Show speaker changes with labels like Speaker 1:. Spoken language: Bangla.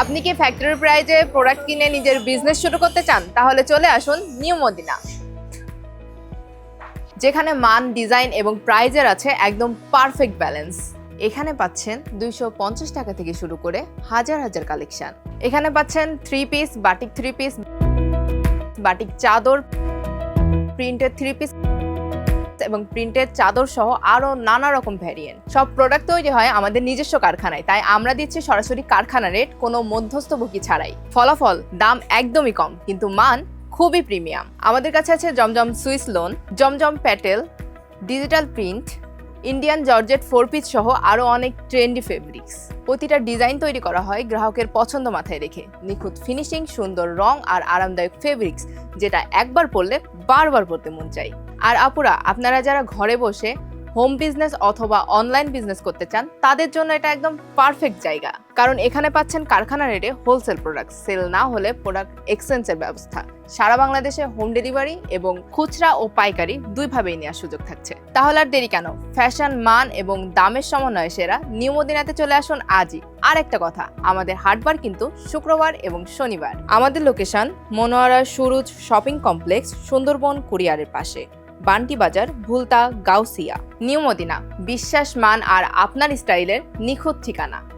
Speaker 1: আপনি কি ফ্যাক্টরি প্রাইজে প্রোডাক্ট কিনে নিজের বিজনেস শুরু করতে চান, তাহলে চলে আসুন নিউ মদিনা। যেখানে মান ডিজাইন এবং প্রাইজের আছে একদম পারফেক্ট ব্যালেন্স এখানে পাচ্ছেন দুইশো পঞ্চাশ টাকা থেকে শুরু করে হাজার হাজার কালেকশন এখানে পাচ্ছেন three piece batik three piece batik চাদর প্রিন্টেড থ্রি পিস এবং প্রিন্টেড চাদর সহ আরও নানা রকম ভ্যারিয়েন্ট সব প্রোডাক্ট তৈরি হয় আমাদের নিজস্ব কারখানায়, তাই আমরা দিচ্ছি সরাসরি কারখানা রেট কোনো মধ্যস্থভোগী ছাড়াই। ফলাফল, দাম একদমই কম, কিন্তু মান খুবই প্রিমিয়াম আমাদের কাছে আছে Zamzam Swiss lawn Zamzam Patel digital print Indian georgette four piece সহ আরও অনেক ট্রেন্ডি ফেব্রিক্স প্রতিটা ডিজাইন তৈরি করা হয় গ্রাহকের পছন্দ মাথায় রেখে। নিখুঁত ফিনিশিং সুন্দর রং আর আরামদায়ক ফেব্রিক্স যেটা একবার পরলে বারবার পরতে মন চাই আর আপুরা, আপনারা যারা ঘরে বসে হোম বিজনেস অথবা অনলাইন বিজনেস করতে চান, তাদের জন্য এটা একদম পারফেক্ট জায়গা। কারণ এখানে পাচ্ছেন কারখানা রেটে হোলসেল প্রোডাক্ট সেল না হলে প্রোডাক্ট এক্সচেঞ্জের ব্যবস্থা। সারা বাংলাদেশে হোম ডেলিভারি এবং খুচরা ও পাইকারি দুইভাবেই নেওয়ার সুযোগ থাকছে। তাহলে আর দেরি কেন? ফ্যাশন মান এবং দামের সমন্বয়ে সেরা নিউ মদিনাতে চলে আসুন আজই। আর একটা কথা, আমাদের হাটবার কিন্তু শুক্রবার এবং শনিবার। আমাদের location Monowara Suruj shopping complex Sundarban কুরিয়ারের পাশে। বান্টি বাজার ভুলতা গাউসিয়া নিউ মদিনা। বিশ্বাস মান আর আপনার স্টাইলের নিখুঁত ঠিকানা।